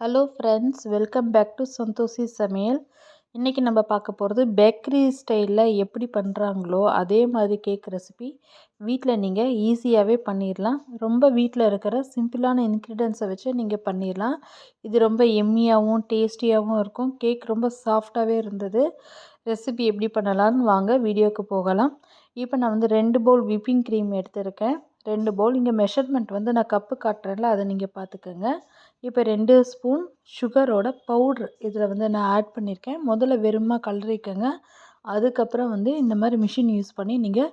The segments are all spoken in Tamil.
Hello friends welcome back to Santhoshi Samayal இன்றைக்கி நம்ம பார்க்க போகிறது பேக்கரி ஸ்டைலில் எப்படி பண்ணுறாங்களோ அதே மாதிரி கேக் ரெசிபி வீட்டில் நீங்கள் ஈஸியாகவே பண்ணிடலாம் ரொம்ப வீட்டில் இருக்கிற சிம்பிளான இன்க்ரீடியன்ஸை வச்சு நீங்கள் பண்ணிடலாம் இது ரொம்ப எம்மியாகவும் டேஸ்டியாகவும் இருக்கும். கேக் ரொம்ப சாஃப்டாகவே இருந்தது. ரெசிபி எப்படி பண்ணலான்னு வாங்க வீடியோவுக்கு போகலாம். இப்போ நான் வந்து ரெண்டு பவுல் விப்பிங் க்ரீம் எடுத்திருக்கேன். ரெண்டு பவுல் இங்கே மெஷர்மெண்ட் வந்து நான் கப்பு காட்டுறேன்ல அதை நீங்கள் பார்த்துக்கோங்க. இப்போ ரெண்டு ஸ்பூன் சுகரோட பவுட்ரு இதில் வந்து நான் ஆட் பண்ணியிருக்கேன். முதல்ல வெறுமாக கலரிக்கங்க அதுக்கப்புறம் வந்து இந்த மாதிரி மிஷின் யூஸ் பண்ணி நீங்கள்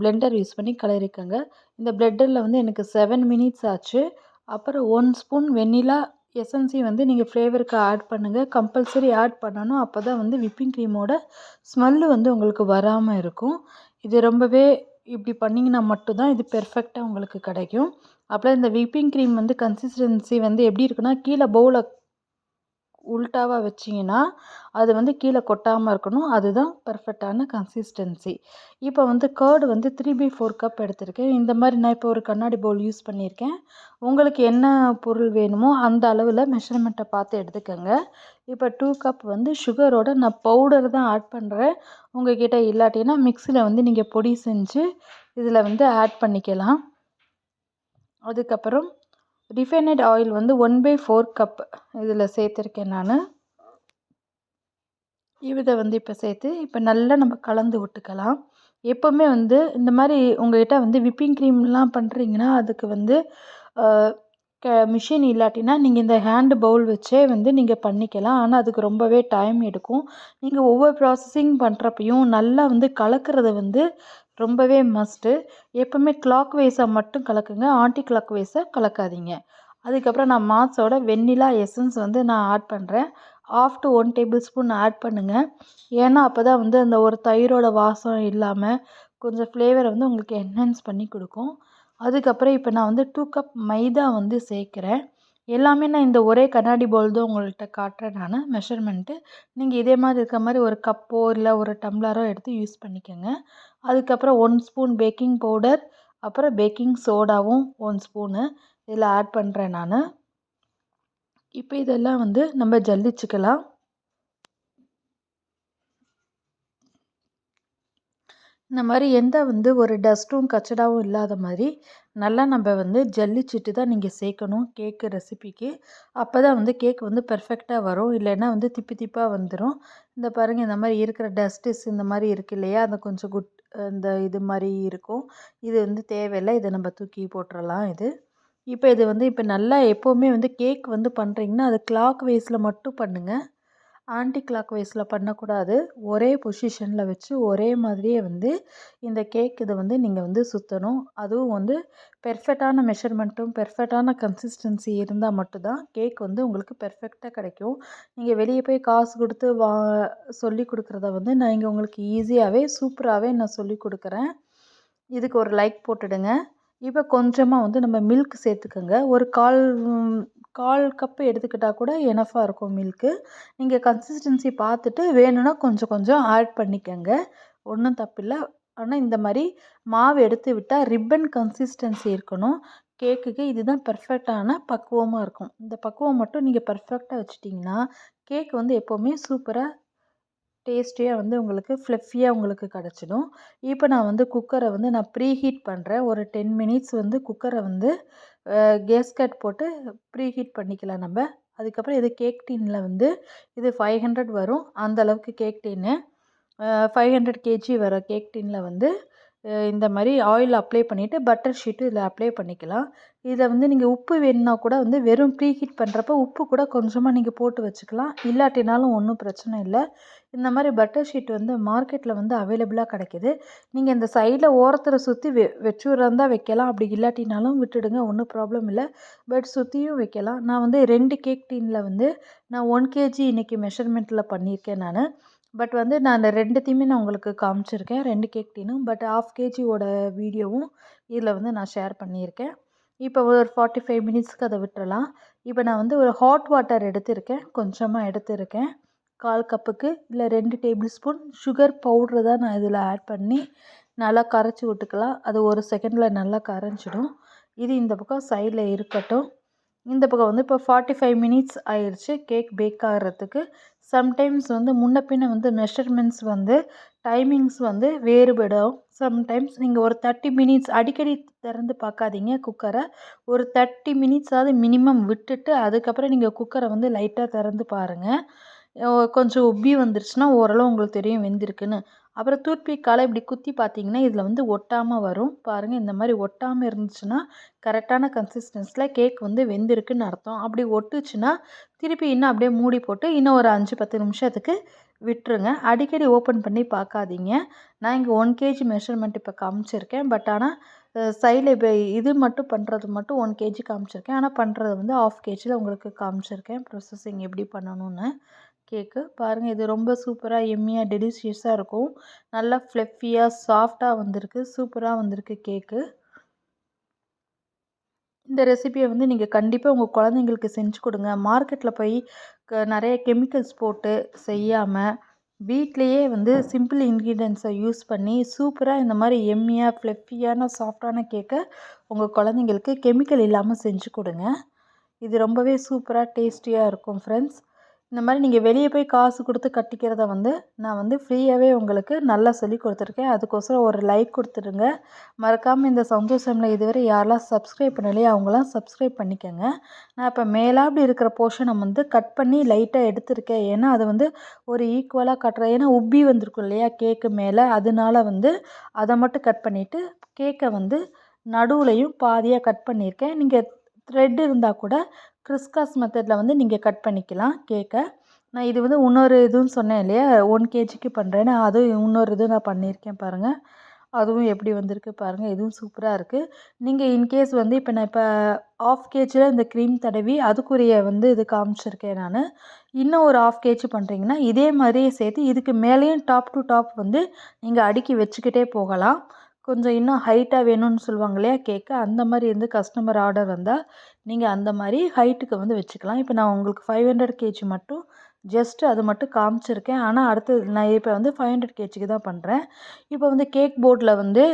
பிளெண்டர் யூஸ் பண்ணி கலரிக்கங்க இந்த பிளெண்டரில் வந்து எனக்கு செவன் மினிட்ஸ் ஆச்சு. அப்புறம் ஒன் ஸ்பூன் வெண்ணிலா எசன்சி வந்து நீங்கள் ஃப்ளேவருக்கு ஆட் பண்ணுங்கள் கம்பல்சரி ஆட் பண்ணணும். அப்போ தான் வந்து விப்பிங் க்ரீமோட ஸ்மெல்லு வந்து உங்களுக்கு வராமல் இருக்கும். இது ரொம்பவே இப்படி பண்ணிங்கன்னா மட்டும்தான் இது பெர்ஃபெக்டாக உங்களுக்கு கிடைக்கும். அப்புறம் இந்த விப்பிங் க்ரீம் வந்து கன்சிஸ்டன்சி வந்து எப்படி இருக்குன்னா கீழே பவுலை உல்ட்டாவாக வச்சிங்கன்னா அது வந்து கீழே கொட்டாமல் இருக்கணும். அதுதான் பர்ஃபெக்டான கன்சிஸ்டன்சி இப்போ வந்து கேர்டு வந்து த்ரீ பை ஃபோர் கப் எடுத்திருக்கேன். இந்த மாதிரி நான் இப்போ ஒரு கண்ணாடி பவுல் யூஸ் பண்ணியிருக்கேன். உங்களுக்கு என்ன பொருள் வேணுமோ அந்த அளவில் மெஷர்மெண்ட்டை பார்த்து எடுத்துக்கோங்க. இப்போ டூ கப் வந்து சுகரோட நான் பவுடர் தான் ஆட் பண்ணுறேன் உங்கள்கிட்ட இல்லாட்டினா மிக்சியில் வந்து நீங்கள் பொடி செஞ்சு இதில் வந்து ஆட் பண்ணிக்கலாம். அதுக்கப்புறம் ரிஃபைனட் ஆயில் வந்து ஒன் பை ஃபோர் கப் இதில் சேர்த்துருக்கேன் நான். இதை வந்து இப்போ சேர்த்து இப்போ நல்லா நம்ம கலந்து விட்டுக்கலாம். எப்போவுமே வந்து இந்த மாதிரி உங்கள்கிட்ட வந்து விப்பிங் க்ரீம்லாம் பண்ணுறீங்கன்னா அதுக்கு வந்து க மிஷின் இல்லாட்டினா நீங்கள் இந்த ஹேண்டு பவுல் வச்சே வந்து நீங்கள் பண்ணிக்கலாம். ஆனால் அதுக்கு ரொம்பவே டைம் எடுக்கும். நீங்கள் ஒவ்வொரு ப்ராசஸிங் பண்ணுறப்பையும் நல்லா வந்து கலக்கிறது வந்து ரொம்பவே மஸ்ட்டு எப்போவுமே கிளாக் வைஸாக மட்டும் கலக்குங்க. ஆன்டி கிளாக் வைஸாக கலக்காதீங்க. அதுக்கப்புறம் நான் மாஸோட வெண்ணிலா எசன்ஸ் வந்து நான் ஆட் பண்ணுறேன் half to one tablespoon add பண்ணுங்கள் ஏன்னா அப்போ தான் வந்து அந்த ஒரு தயிரோட வாசம் இல்லாமல் கொஞ்சம் ஃப்ளேவரை வந்து உங்களுக்கு என்ஹான்ஸ் பண்ணி கொடுக்கும். அதுக்கப்புறம் இப்போ நான் வந்து டூ கப் மைதா வந்து சேர்க்குறேன். எல்லாமே நான் இந்த ஒரே கண்ணாடி பவுல் தான் உங்கள்கிட்ட காட்டுறேன் நான். மெஷர்மெண்ட்டு நீங்கள் இதே மாதிரி இருக்க மாதிரி ஒரு கப்போ இல்லை ஒரு டம்ளரோ எடுத்து யூஸ் பண்ணிக்கோங்க. அதுக்கப்புறம் ஒன் ஸ்பூன் பேக்கிங் பவுடர் அப்புறம் பேக்கிங் சோடாவும் ஒன் ஸ்பூனு இதில் ஆட் பண்ணுறேன் நான். இப்போ இதெல்லாம் வந்து நம்ம ஜல்லிச்சுக்கலாம். இந்த மாதிரி எந்த வந்து ஒரு டஸ்ட்டும் கச்சடாவும் இல்லாத மாதிரி நல்லா நம்ம வந்து ஜல்லிச்சுட்டு தான் நீங்கள் சேர்க்கணும் கேக்கு ரெசிபிக்கு அப்போ தான் வந்து கேக் வந்து பெர்ஃபெக்டாக வரும். இல்லைன்னா வந்து திப்பி திப்பாக வந்துடும் இந்த பாருங்கள் இந்த மாதிரி இருக்கிற டஸ்டிஸ் இந்த மாதிரி இருக்குது இல்லையா? அந்த கொஞ்சம் குட் இந்த இது மாதிரி இருக்கும். இது வந்து தேவையில்லை. இதை நம்ம தூக்கி போட்டுடலாம் இது. இப்போ இது வந்து இப்போ நல்லா எப்போவுமே வந்து கேக் வந்து பண்ணுறீங்கன்னா அது கிளாக் வைஸில் மட்டும் பண்ணுங்கள் ஆன்டி கிளாக் வைஸில் பண்ணக்கூடாது. ஒரே பொசிஷனில் வச்சு ஒரே மாதிரியே வந்து இந்த கேக் இதை வந்து நீங்கள் வந்து சுற்றணும் அதுவும் வந்து பெர்ஃபெக்டான மெஷர்மெண்ட்டும் பெர்ஃபெக்டான கன்சிஸ்டன்சி இருந்தால் மட்டும்தான் கேக் வந்து உங்களுக்கு பெர்ஃபெக்டாக கிடைக்கும். நீங்கள் வெளியே போய் காசு கொடுத்து வா சொல்லி கொடுக்குறத வந்து நான் இங்கே உங்களுக்கு ஈஸியாகவே சூப்பராகவே நான் சொல்லி கொடுக்குறேன். இதுக்கு ஒரு லைக் போட்டுடுங்க. இப்போ கொஞ்சமாக வந்து நம்ம மில்க் சேர்த்துக்கோங்க. ஒரு கால் கால் கப்பு எடுத்துக்கிட்டால் கூட எனஃபாக இருக்கும் மில்க்கு நீங்கள் கன்சிஸ்டன்சி பார்த்துட்டு வேணும்னா கொஞ்சம் கொஞ்சம் ஆட் பண்ணிக்கோங்க. ஒன்றும் தப்பில்லை. ஆனால் இந்த மாதிரி மாவு எடுத்து விட்டால் ரிப்பன் கன்சிஸ்டன்சி இருக்கணும். கேக்குக்கு இதுதான் பர்ஃபெக்டான பக்குவமாக இருக்கும். இந்த பக்குவம் மட்டும் நீங்கள் பர்ஃபெக்டாக வச்சுட்டிங்கன்னா கேக் வந்து எப்போவுமே சூப்பராக டேஸ்டியாக வந்து உங்களுக்கு ஃப்ளஃபியாக உங்களுக்கு கிடச்சிடும். இப்போ நான் வந்து குக்கரை வந்து நான் ப்ரீ ஹீட் பண்ணுறேன் ஒரு டென் மினிட்ஸ் வந்து குக்கரை வந்து கேஸ்கட் போட்டு ப்ரீ ஹீட் பண்ணிக்கலாம் நம்ம. அதுக்கப்புறம் இது கேக் டீனில் வந்து இது ஃபைவ் ஹண்ட்ரட் வரும். அந்தளவுக்கு cake tin five hundred KG வர கேக் டீனில் வந்து இந்த மாதிரி ஆயில் அப்ளை பண்ணிவிட்டு பட்டர் ஷீட்டு இதில் அப்ளை பண்ணிக்கலாம். இதில் வந்து நீங்கள் உப்பு வேணுன்னா கூட வந்து வெறும் ப்ரீ ஹீட் பண்ணுறப்ப உப்பு கூட கொஞ்சமாக நீங்கள் போட்டு வச்சுக்கலாம். இல்லாட்டினாலும் ஒன்றும் பிரச்சனை இல்லை. இந்த மாதிரி பட்டர் ஷீட் வந்து மார்க்கெட்டில் வந்து அவைலபிளாக கிடைக்கிது. நீங்கள் இந்த சைடில் ஓரத்தில் சுற்றி வெ வச்சுருந்தா வைக்கலாம். அப்படி இல்லாட்டினாலும் விட்டுடுங்க ஒன்றும் ப்ராப்ளம் இல்லை. பட் சுற்றியும் வைக்கலாம். நான் வந்து ரெண்டு கேக் டீனில் வந்து நான் ஒன் கேஜி இன்றைக்கி மெஷர்மெண்ட்டில் பண்ணியிருக்கேன் நான். பட் வந்து நான் அந்த ரெண்டுத்தையுமே நான் உங்களுக்கு காமிச்சிருக்கேன். ரெண்டு கேக் டீனும் பட் ஆஃப் கேஜியோட வீடியோவும் இதில் வந்து நான் ஷேர் பண்ணியிருக்கேன். இப்போ ஒரு ஃபார்ட்டி ஃபைவ் மினிட்ஸ்க்கு அதை விட்டுறலாம். இப்போ நான் வந்து ஒரு ஹாட் வாட்டர் எடுத்திருக்கேன். கொஞ்சமாக எடுத்திருக்கேன். கால் கப்புக்கு இல்லை ரெண்டு டேபிள் ஸ்பூன் சுகர் பவுட்ரு தான் நான் இதில் ஆட் பண்ணி நல்லா கரைச்சி விட்டுக்கலாம். அது ஒரு செகண்டில் நல்லா கரைஞ்சிடும். இது இந்த பக்கம் சைடில் இருக்கட்டும். இந்த பக்கம் வந்து இப்போ ஃபார்ட்டி ஃபைவ் மினிட்ஸ் ஆயிடுச்சு கேக் பேக் ஆகிறதுக்கு. சம்டைம்ஸ் வந்து முன்ன பின்ன வந்து மெஷர்மெண்ட்ஸ் வந்து டைமிங்ஸ் வந்து வேறுபடும். சம்டைம்ஸ் நீங்கள் ஒரு தேர்ட்டி மினிட்ஸ் அடிக்கடி திறந்து பார்க்காதீங்க குக்கரை ஒரு தேர்ட்டி மினிட்ஸாவது மினிமம் விட்டுட்டு அதுக்கப்புறம் நீங்கள் குக்கரை வந்து லைட்டாக திறந்து பாருங்கள் கொஞ்சம் உப்பி வந்துருச்சுன்னா ஓரளவு உங்களுக்கு தெரியும் வெந்திருக்குன்னு. அப்புறம் டூத்பிக்கால் இப்படி குத்தி பார்த்தீங்கன்னா இதில் வந்து ஒட்டாமல் வரும். பாருங்கள் இந்த மாதிரி ஒட்டாமல் இருந்துச்சுன்னா கரெக்டான கன்சிஸ்டன்ஸில் கேக் வந்து வெந்திருக்குன்னு அர்த்தம். அப்படி ஒட்டுச்சுன்னா திருப்பி இன்னும் அப்படியே மூடி போட்டு இன்னும் ஒரு அஞ்சு பத்து நிமிஷத்துக்கு விட்டுருங்க. அடிக்கடி ஓப்பன் பண்ணி பார்க்காதீங்க. நான் இங்கே ஒன் கேஜி மெஷர்மெண்ட் இப்போ காமிச்சிருக்கேன். பட் ஆனால் சைடில் இப்போ இது மட்டும் பண்ணுறது மட்டும் ஒன் கேஜி காமிச்சிருக்கேன். ஆனால் பண்ணுறது வந்து ஆஃப் கேஜியில் உங்களுக்கு காமிச்சிருக்கேன். ப்ரொசஸிங் எப்படி பண்ணணும்னு. கேக்கு பாருங்கள் இது ரொம்ப சூப்பராக எம்மியாக டெலிஷியஸாக இருக்கும். நல்லா ஃப்ளெஃபியாக சாஃப்டாக வந்திருக்கு. சூப்பராக வந்திருக்கு கேக்கு இந்த ரெசிபியை வந்து நீங்கள் கண்டிப்பாக உங்கள் குழந்தைங்களுக்கு செஞ்சு கொடுங்க. மார்க்கெட்டில் போய் க நிறைய கெமிக்கல்ஸ் போட்டு செய்யாமல் வீட்லேயே வந்து சிம்பிள் இன்க்ரீடியன்ஸை யூஸ் பண்ணி சூப்பராக இந்த மாதிரி எம்மியாக ஃப்ளெஃபியான சாஃப்டான கேக்கை உங்கள் குழந்தைங்களுக்கு கெமிக்கல் இல்லாமல் செஞ்சு கொடுங்க. இது ரொம்பவே சூப்பராக டேஸ்டியாக இருக்கும் ஃப்ரெண்ட்ஸ் இந்த மாதிரி நீங்கள் வெளியே போய் காசு கொடுத்து கட்டிக்கிறத வந்து நான் வந்து ஃப்ரீயாகவே உங்களுக்கு நல்லா சொல்லி கொடுத்துருக்கேன். அதுக்கோசரம் ஒரு லைக் கொடுத்துருங்க மறக்காமல் இந்த சந்தோஷமில் இதுவரை யாரெல்லாம் சப்ஸ்கிரைப் பண்ணலையோ அவங்களாம் சப்ஸ்கிரைப் பண்ணிக்கோங்க. நான் இப்போ மேலாப்படி இருக்கிற போர்ஷனை வந்து கட் பண்ணி லைட்டாக எடுத்திருக்கேன். ஏன்னா அது வந்து ஒரு ஈக்குவலாக கட்டுறேன் ஏன்னா உப்பி வந்திருக்கும் இல்லையா கேக்கு மேலே. அதனால வந்து அதை மட்டும் கட் பண்ணிவிட்டு கேக்கை வந்து நடுவுலையும் பாதியாக கட் பண்ணியிருக்கேன். நீங்கள் த்ரெட் இருந்தால் கூட கிறிஸ்காஸ் மெத்தடில் வந்து நீங்கள் கட் பண்ணிக்கலாம் கேக்கை. நான் இது வந்து இன்னொரு இதுவும் சொன்னேன் இல்லையா? ஒன் கேஜிக்கு பண்ணுறேன்னு அதுவும் இன்னொரு இது நான் பண்ணியிருக்கேன் பாருங்கள் அதுவும் எப்படி வந்திருக்கு பாருங்கள் இதுவும் சூப்பராக இருக்குது நீங்கள் இன்கேஸ் வந்து இப்போ நான் இப்போ ஆஃப் கேஜியில் இந்த க்ரீம் தடவி அதுக்குரிய வந்து இது காமிச்சிருக்கேன் நான். இன்னும் ஒரு ஆஃப் கேஜி பண்ணுறீங்கன்னா இதே மாதிரியே சேர்த்து இதுக்கு மேலேயும் டாப் டு டாப் வந்து நீங்கள் அடுக்கி வச்சுக்கிட்டே போகலாம். கொஞ்சம் இன்னும் ஹைட்டாக வேணும்னு சொல்லுவாங்க இல்லையா கேக்கு அந்த மாதிரி வந்து கஸ்டமர் ஆர்டர் வந்தால் நீங்கள் அந்த மாதிரி ஹைட்டுக்கு வந்து வச்சுக்கலாம். இப்போ நான் உங்களுக்கு ஃபைவ் ஹண்ட்ரட் கேஜி மட்டும் ஜஸ்ட்டு அது மட்டும் காமிச்சிருக்கேன். ஆனால் அடுத்தது நான் இப்போ வந்து ஃபைவ் ஹண்ட்ரட் கேஜிக்கு தான் பண்ணுறேன் இப்போ வந்து கேக் போர்டில் வந்து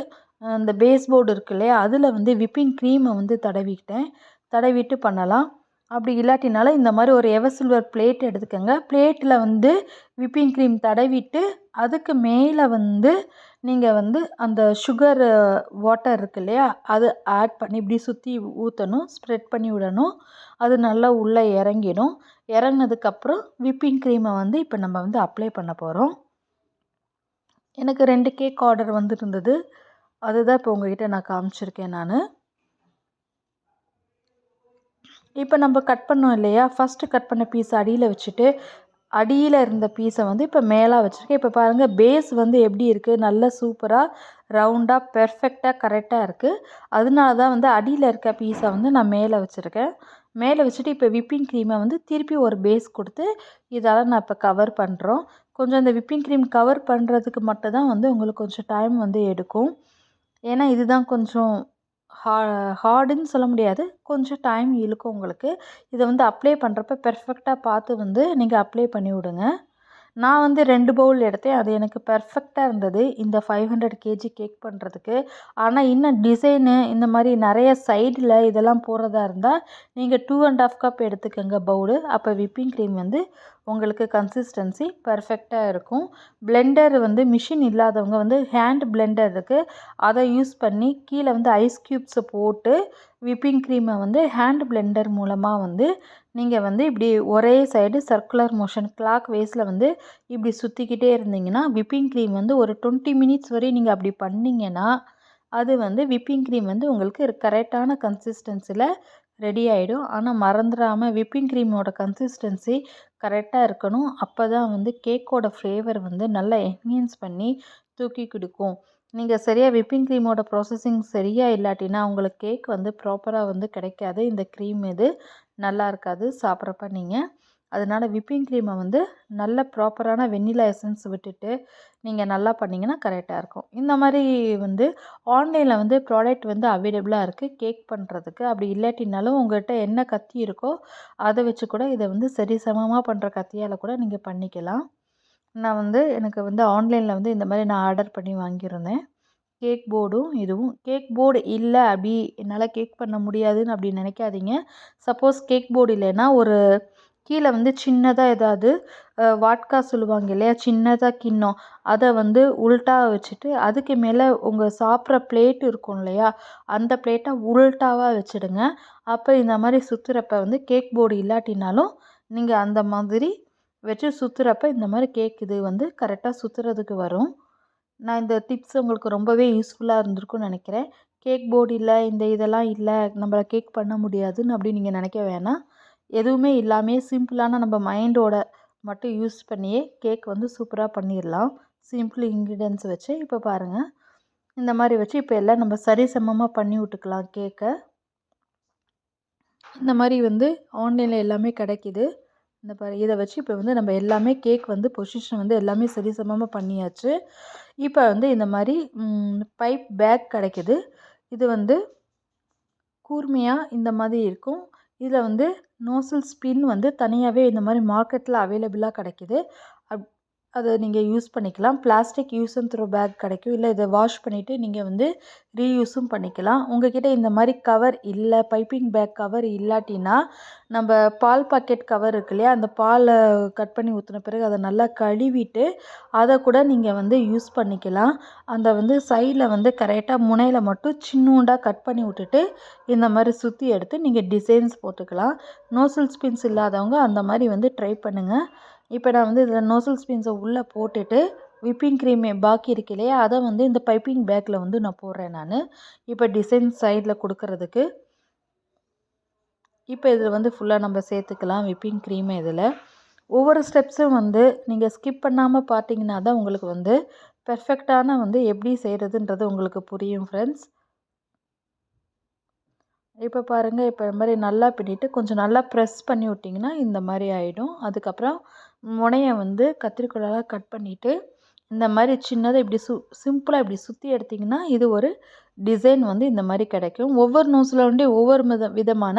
இந்த பேஸ் போர்டு இருக்கு இல்லையா அதில் வந்து விப்பிங் க்ரீமை வந்து தடவிக்கிட்டேன். தடவிட்டு பண்ணலாம். அப்படி இல்லாட்டினால இந்த மாதிரி ஒரு எவசில்வர் பிளேட் எடுத்துக்கோங்க. பிளேட்டில் வந்து விப்பிங் க்ரீம் தடவிட்டு அதுக்கு மேலே வந்து நீங்கள் வந்து அந்த சுகர் வாட்டர் இருக்கு இல்லையா? அது ஆட் பண்ணி இப்படி சுற்றி ஊற்றணும் ஸ்ப்ரெட் பண்ணி விடணும். அது நல்லா உள்ளே இறங்கிடும். இறங்கினதுக்கப்புறம் விப்பிங் க்ரீமை வந்து இப்போ நம்ம வந்து அப்ளை பண்ண போகிறோம் எனக்கு ரெண்டு கேக் ஆர்டர் வந்துருந்தது. அதுதான் இப்போ உங்ககிட்ட நான் காமிச்சிருக்கேன் நான். இப்போ நம்ம கட் பண்ணோம் இல்லையா? ஃபஸ்ட்டு கட் பண்ண பீஸ் அடியில் வச்சுட்டு அடியில் இருந்த பீஸை வந்து இப்போ மேலே வச்சுருக்கேன். இப்போ பாருங்கள் பேஸ் வந்து எப்படி இருக்குது நல்ல சூப்பராக ரவுண்டாக பெர்ஃபெக்டாக கரெக்டாக இருக்குது அதனால தான் வந்து அடியில் இருக்க பீஸை வந்து நான் மேலே வச்சுருக்கேன். மேலே வச்சுட்டு இப்போ விப்பிங் க்ரீமை வந்து திருப்பி ஒரு பேஸ் கொடுத்து இதால் நான் இப்போ கவர் பண்ணுறோம் கொஞ்சம் இந்த விப்பிங் க்ரீம் கவர் பண்ணுறதுக்கு மட்டும் தான் வந்து உங்களுக்கு கொஞ்சம் டைம் வந்து எடுக்கும். ஏன்னா இதுதான் கொஞ்சம் ஹா ஹார்டுன்னு சொல்ல முடியாது. கொஞ்சம் டைம் இழுக்கும் உங்களுக்கு. இதை வந்து அப்ளை பண்ணுறப்ப பெர்ஃபெக்டாக பார்த்து வந்து நீங்கள் அப்ளை பண்ணி விடுங்க. நான் வந்து ரெண்டு பவுல் எடுத்தேன். அது எனக்கு பெர்ஃபெக்டாக இருந்தது. இந்த ஃபைவ் ஹண்ட்ரட் கேஜி கேக் பண்ணுறதுக்கு ஆனால் இன்னும் டிசைனு இந்த மாதிரி நிறைய சைடில் இதெல்லாம் போடுறதா இருந்தால் நீங்கள் டூ அண்ட் ஆஃப் கப் எடுத்துக்கோங்க பவுலு அப்போ விப்பிங் க்ரீம் வந்து உங்களுக்கு கன்சிஸ்டன்சி பர்ஃபெக்டாக இருக்கும். பிளெண்டர் வந்து மிஷின் இல்லாதவங்க வந்து ஹேண்ட் பிளெண்டர் இருக்குது அதை யூஸ் பண்ணி கீழே வந்து ஐஸ் க்யூப்ஸை போட்டு விப்பிங் க்ரீமை வந்து ஹேண்ட் பிளெண்டர் மூலமாக வந்து நீங்கள் வந்து இப்படி ஒரே சைடு சர்க்குலர் மோஷன் கிளாக் வேஸில் வந்து இப்படி சுற்றிக்கிட்டே இருந்தீங்கன்னா விப்பிங் க்ரீம் வந்து ஒரு டுவெண்ட்டி மினிட்ஸ் வரையும் நீங்கள் அப்படி பண்ணிங்கன்னா அது வந்து விப்பிங் க்ரீம் வந்து உங்களுக்கு கரெக்டான கன்சிஸ்டன்சியில் ரெடி ஆகிடும் ஆனால் மறந்துடாமல் விப்பிங் க்ரீமோட கன்சிஸ்டன்சி கரெக்டாக இருக்கணும். அப்போ தான் வந்து கேக்கோட ஃப்ளேவர் வந்து நல்லா என்ஹான்ஸ் பண்ணி தூக்கி கொடுக்கும். நீங்கள் சரியாக விப்பிங் க்ரீமோட ப்ராசஸிங் சரியாக இல்லாட்டினா உங்களுக்கு கேக் வந்து ப்ராப்பராக வந்து கிடைக்காது. இந்த க்ரீம் இது நல்லா இருக்காது சாப்பிட்றப்ப நீங்கள் அதனால் விப்பிங் க்ரீமை வந்து நல்ல ப்ராப்பரான வெண்ணிலா எசன்ஸ் விட்டுட்டு நீங்கள் நல்லா பண்ணிங்கன்னா கரெக்டாக இருக்கும். இந்த மாதிரி வந்து ஆன்லைனில் வந்து ப்ராடக்ட் வந்து அவைலபிளாக இருக்குது கேக் பண்ணுறதுக்கு அப்படி இல்லாட்டினாலும் உங்கள்கிட்ட என்ன கத்தி இருக்கோ அதை வச்சு கூட இதை வந்து சரி சமமாக பண்ணுற கத்தியால் கூட நீங்கள் பண்ணிக்கலாம். நான் வந்து எனக்கு வந்து ஆன்லைனில் வந்து இந்த மாதிரி நான் ஆர்டர் பண்ணி வாங்கியிருந்தேன். கேக் போர்டும் இதுவும். கேக் போர்டு இல்லை அப்படி என்னால் கேக் பண்ண முடியாதுன்னு அப்படி நினைக்காதீங்க. சப்போஸ் கேக் போர்டு இல்லைன்னா ஒரு கீழே வந்து சின்னதாக ஏதாவது வாட்கா சொல்லுவாங்க இல்லையா சின்னதாக கிண்ணம். அதை வந்து உல்ட்டாக வச்சுட்டு அதுக்கு மேலே உங்கள் சாப்பிட்ற பிளேட் இருக்கும் இல்லையா அந்த பிளேட்டை உல்ட்டாவாக வச்சுடுங்க. அப்போ இந்த மாதிரி சுற்றுறப்ப வந்து கேக் போர்டு இல்லாட்டினாலும் நீங்கள் அந்த மாதிரி வச்சு சுற்றுறப்ப இந்த மாதிரி கேக் இது வந்து கரெக்டாக சுற்றுறதுக்கு வரும். நான் இந்த டிப்ஸ் உங்களுக்கு ரொம்பவே யூஸ்ஃபுல்லாக இருந்திருக்கும்னு நினைக்கிறேன். கேக் போர்டு இல்லை இந்த இதெல்லாம் இல்லை நம்மள கேக் பண்ண முடியாதுன்னு அப்படி நீங்கள் நினைக்க வேணாம். எதுவுமே இல்லாமையே சிம்பிளான நம்ம மைண்டோட மட்டும் யூஸ் பண்ணியே கேக் வந்து சூப்பராக பண்ணிடலாம் சிம்பிள் இன்க்ரீடியன்ஸ் வச்சு இப்போ பாருங்கள் இந்த மாதிரி வச்சு இப்போ எல்லாம் நம்ம சரி சமமாக பண்ணி விட்டுக்கலாம் கேக்கை இந்த மாதிரி வந்து ஆன்லைனில் எல்லாமே கிடைக்கிது. இந்த பாரு இதை வச்சு இப்போ வந்து நம்ம எல்லாமே கேக் வந்து பொசிஷன் வந்து எல்லாமே சரிசமமாக பண்ணியாச்சு. இப்போ வந்து இந்த மாதிரி பைப் பேக் கிடைக்கிது. இது வந்து கூர்மையாக இந்த மாதிரி இருக்கும். இதில் வந்து நோசல் ஸ்பின் வந்து தனியாகவே இந்த மாதிரி மார்க்கெட்டில் அவைலபிளாக கிடைக்கிது. அதை நீங்கள் யூஸ் பண்ணிக்கலாம். Plastic use and throw bag கிடைக்கும். இல்லை இதை வாஷ் பண்ணிவிட்டு நீங்கள் வந்து ரீயூஸும் பண்ணிக்கலாம். உங்கள்கிட்ட இந்த மாதிரி கவர் இல்லை பைப்பிங் பேக் கவர் இல்லாட்டினா நம்ம பால் பாக்கெட் கவர் இருக்கு இல்லையா அந்த பாலை கட் பண்ணி ஊற்றின பிறகு அதை நல்லா கழுவிட்டு அதை கூட நீங்கள் வந்து யூஸ் பண்ணிக்கலாம். அந்த வந்து சைடில் வந்து கரெக்டாக முனையில் மட்டும் சின்னூண்டாக கட் பண்ணி விட்டுட்டு இந்த மாதிரி சுற்றி எடுத்து நீங்கள் டிசைன்ஸ் போட்டுக்கலாம். நோசல் ஸ்பின்ஸ் இல்லாதவங்க அந்த மாதிரி வந்து ட்ரை பண்ணுங்கள் இப்போ நான் வந்து இதில் நோசல் ஸ்பின்ஸை உள்ளே போட்டுட்டு விப்பிங் க்ரீம் பாக்கி இருக்கு இல்லையா? அதை வந்து இந்த பைப்பிங் பேக்கில் வந்து நான் போடுறேன் நான். இப்போ டிசைன் சைடில் கொடுக்கறதுக்கு இப்போ இதில் வந்து ஃபுல்லாக நம்ம சேர்த்துக்கலாம் விப்பிங் க்ரீம் இதில். ஒவ்வொரு ஸ்டெப்ஸும் வந்து நீங்கள் ஸ்கிப் பண்ணாமல் பார்த்தீங்கன்னா தான் உங்களுக்கு வந்து பெர்ஃபெக்டான வந்து எப்படி செய்கிறதுன்றது உங்களுக்கு புரியும் ஃப்ரெண்ட்ஸ் இப்போ பாருங்கள் இப்போ இது மாதிரி நல்லா பின்னிட்டு கொஞ்சம் நல்லா ப்ரெஸ் பண்ணி விட்டிங்கன்னா இந்த மாதிரி ஆகிடும் அதுக்கப்புறம் முனையை வந்து கத்திரிக்கோலால் கட் பண்ணிவிட்டு இந்த மாதிரி சின்னதாக இப்படி சு சிம்பிளாக இப்படி சுற்றி எடுத்திங்கன்னா இது ஒரு டிசைன் வந்து இந்த மாதிரி கிடைக்கும். ஒவ்வொரு நூசில் வந்து ஒவ்வொரு வித விதமான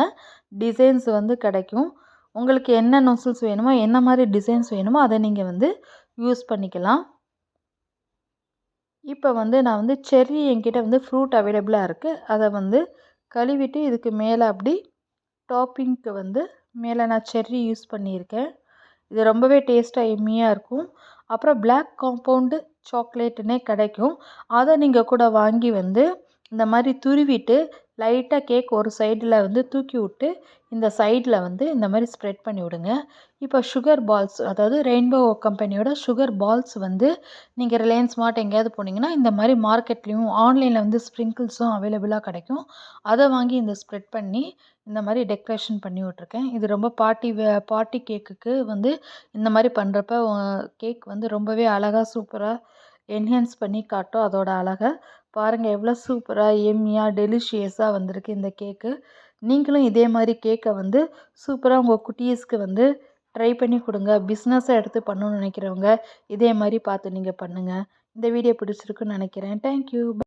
டிசைன்ஸ் வந்து கிடைக்கும். உங்களுக்கு என்ன நோசல்ஸ் வேணுமோ என்ன மாதிரி டிசைன்ஸ் வேணுமோ அதை நீங்கள் வந்து யூஸ் பண்ணிக்கலாம். இப்போ வந்து நான் வந்து செர்ரி என்கிட்ட வந்து ஃப்ரூட் அவைலபிளாக இருக்குது அதை வந்து கழுவிட்டு இதுக்கு மேலே அப்படி டாப்பிங்க்கு வந்து மேலே நான் செர்ரி யூஸ் பண்ணியிருக்கேன். இது ரொம்பவே டேஸ்ட்டாக எம்மியாக இருக்கும். அப்புறம் பிளாக் காம்பவுண்டு சாக்லேட்டுன்னே கிடைக்கும். அதை நீங்கள் கூட வாங்கி வந்து இந்த மாதிரி துருவிட்டு லைட்டாக கேக் ஒரு சைடில் வந்து தூக்கி விட்டு இந்த சைடில் வந்து இந்த மாதிரி ஸ்ப்ரெட் பண்ணி விடுங்க. இப்போ சுகர் பால்ஸ் அதாவது ரெயின்போ கம்பெனியோட சுகர் பால்ஸ் வந்து நீங்கள் ரிலையன்ஸ் ஸ்மார்ட் எங்கேயாவது போனீங்கன்னா இந்த மாதிரி மார்க்கெட்லேயும் ஆன்லைனில் வந்து ஸ்ப்ரிங்கிள்ஸும் அவைலபிளாக கிடைக்கும். அதை வாங்கி இந்த ஸ்ப்ரெட் பண்ணி இந்த மாதிரி டெக்கரேஷன் பண்ணி விட்ருக்கேன் இது ரொம்ப பார்ட்டி வே பார்ட்டி கேக்குக்கு வந்து இந்த மாதிரி பண்ணுறப்ப கேக் வந்து ரொம்பவே அழகாக சூப்பராக என்ஹான்ஸ் பண்ணி காட்டும் அதோட அழகை. பாருங்கள் எவ்வளோ சூப்பராக எம்மியாக டெலிஷியஸாக வந்திருக்கு இந்த கேக்கு நீங்களும் இதே மாதிரி கேக்கை வந்து சூப்பராக உங்கள் குட்டீஸ்க்கு வந்து ட்ரை பண்ணி கொடுங்க. பிஸ்னஸாக எடுத்து பண்ணணும்னு நினைக்கிறவங்க இதே மாதிரி பார்த்து நீங்கள் பண்ணுங்கள் இந்த வீடியோ பிடிச்சிருக்குன்னு நினைக்கிறேன். தேங்க்யூ